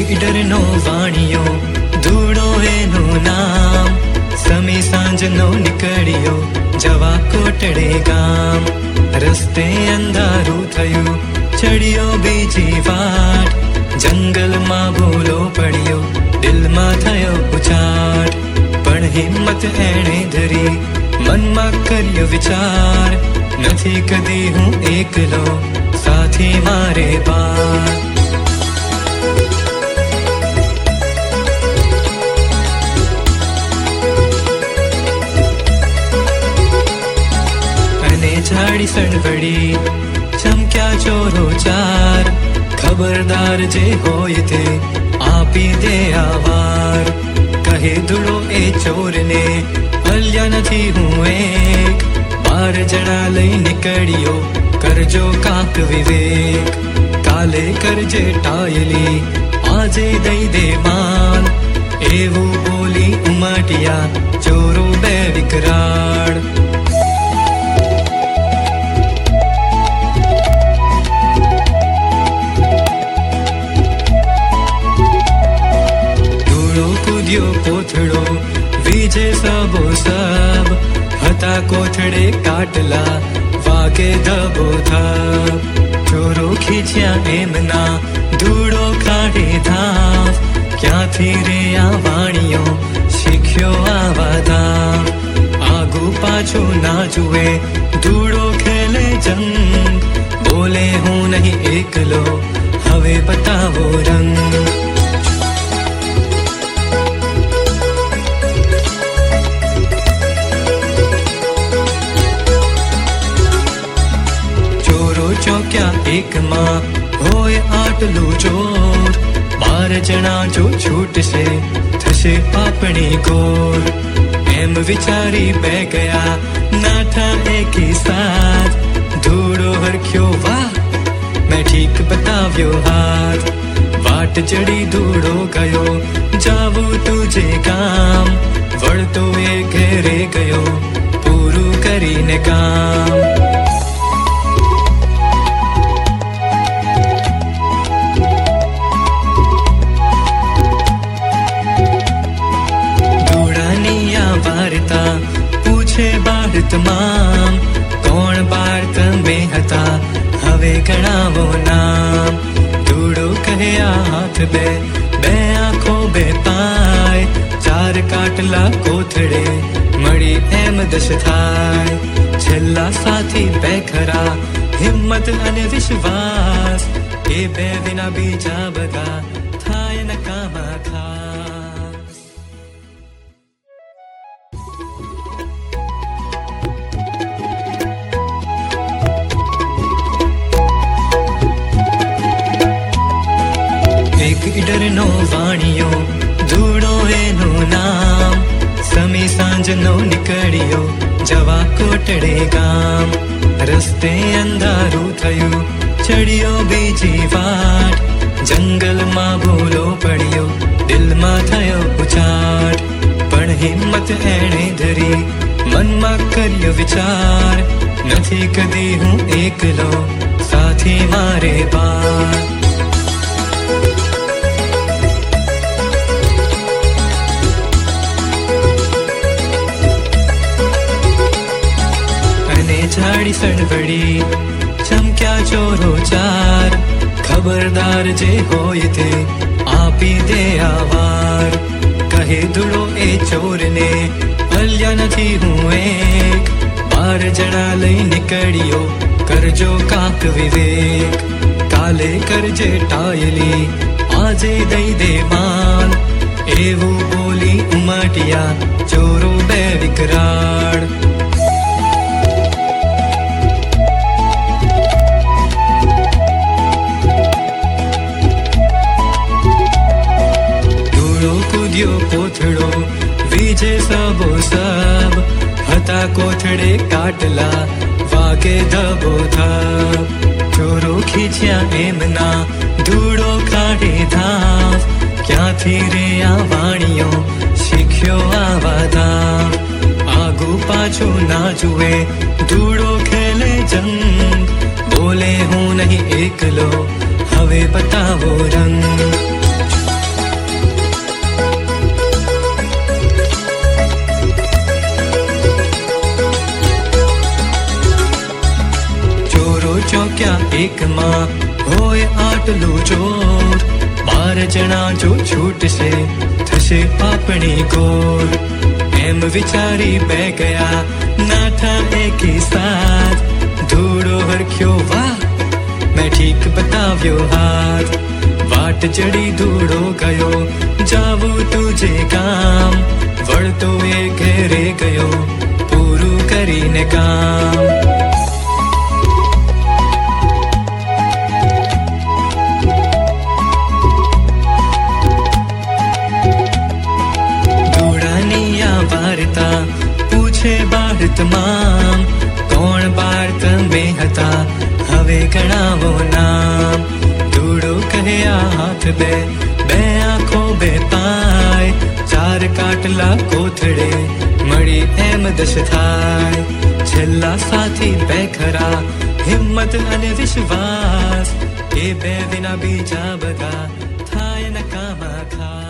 ઈડરનો વાણિયો, ધૂળો એનું નામ. સમી સાંજનો નીકળ્યો જવા કોટડે ગામ. રસ્તે અંધારું થયું, ચડ્યો બીજી વાટ. જંગલમાં ભૂલો પડ્યો, દિલમાં થયો ઉછાટ. પણ હિંમત એણે ધરી, મનમાં કર્યો વિચાર. નથી કદી હું એકલો, સાથી મારે પાર અને ઝાડી સણવડી ચમક્યા ચોરો ચાર? ખબરદાર જે હોય તે આપી દે આવાર કહે ધૂળો એ ચોરને અલ્યા નથી હું એક. બાર જણા લઈ નીકળ્યો, કરજો કાંક વિવેક. કાલે કરજે ટાયલી, આજે દઈ દે માન. ધૂળો કોથળો. વીજે સબો સબ. હતા કોથળે કાટલા. વાગે ધબો ધબ ચોરો ખીચ્યા એમના. ધૂળો કાઢે ધામ ક્યાંથી રે આ વાણીઓ? શીખ્યો આવા ધામ આગુ પાછું ના જુએ ધૂળો ચોક્યા એકમાં હોય આટલું ચોર બાર જણા જો છૂટશે થશે આપણી ગોર એમ વિચારી બે ગયા નાઠા એકી સાથ ધૂળો હરખ્યો વાહ મેં ઠીક બતાવ્યો હાથ વાટ ચડી ધૂળો ગયો જાવું તુજે કામ વળતો એ ઘેરે ગયો તમામ કોણ બાળ તમે હતા? હવે ગણાવો નામ. ધૂળો કહે હાથ બે બે આંખો બે પાય. ચાર કાટલા કોથળે મળી એમ દશ થાય. છેલ્લા સાથી બે ખરા, હિંમત અને વિશ્વાસ. એ બે વિના બીજા બધા થાય નકામા ખાસ. ઈડરનો વાણિયો ધૂળો એનું નામ. સમી સાંજનો નીકળ્યો જવા કોટડે ગામ. રસ્તે અંધારું થયું, ચડ્યો બીજી વાટ. જંગલમાં ભૂલો પડ્યો, દિલમાં થયો ઉછાટ. પણ હિંમત એણે ધરી, મનમાં કર્યો વિચાર. નથી કદી હું એકલો, સાથી મારે પાર અને ઝાડી ચમક્યા ચોરો ચાર ખબરદાર જે હોય તે આપી દે આવાર કહે ધૂળો એ ચોરને અલ્યા નથી હું એક બાર જણા લઈ નીકળ્યો કરજો કાક વિવેક કાલે કરજે ટાયલી આજે દઈ દે માન એવું બોલી ઉમાટિયા ચોરો બે વિકરાળ કોથળો વીજે સબો સબ હતા કોથળે કાટલા વાગે ધબો ધબ ચોરો ખીચ્યા એમના ધૂળો કાઢે ધામ ક્યાંથી રે આ વાણીઓ શીખ્યો આવા ધામ આગુ પાછું ના જુએ ધૂળો ખેલે જંગ બોલે હું નહીં એકલો હવે ક્યાં એકમાં હોય આટલું જોર બાર જણા જો છૂટશે થશે આપણી ગોળ એમ વિચારી બે ગયા નાઠા એકી સાથ ધૂળો હરખ્યો વાહ મેં ઠીક બતાવ્યો હાથ વાટ ચડી ધૂળો ગયો જાવું તુજે કામ વળતો એ ઘેરે ગયો પૂરું કરીને કામ બાળ હતા હવે ગણાવો નામ. ધૂળો કહે હાથ બે બે આંખો બે પાય. ચાર કાટલા કોથળે મળી એમ દશ થાય. છેલ્લા સાથી બે ખરા, હિંમત અને વિશ્વાસ. એ બે વિના બીજા બધા થાય નકામા ખા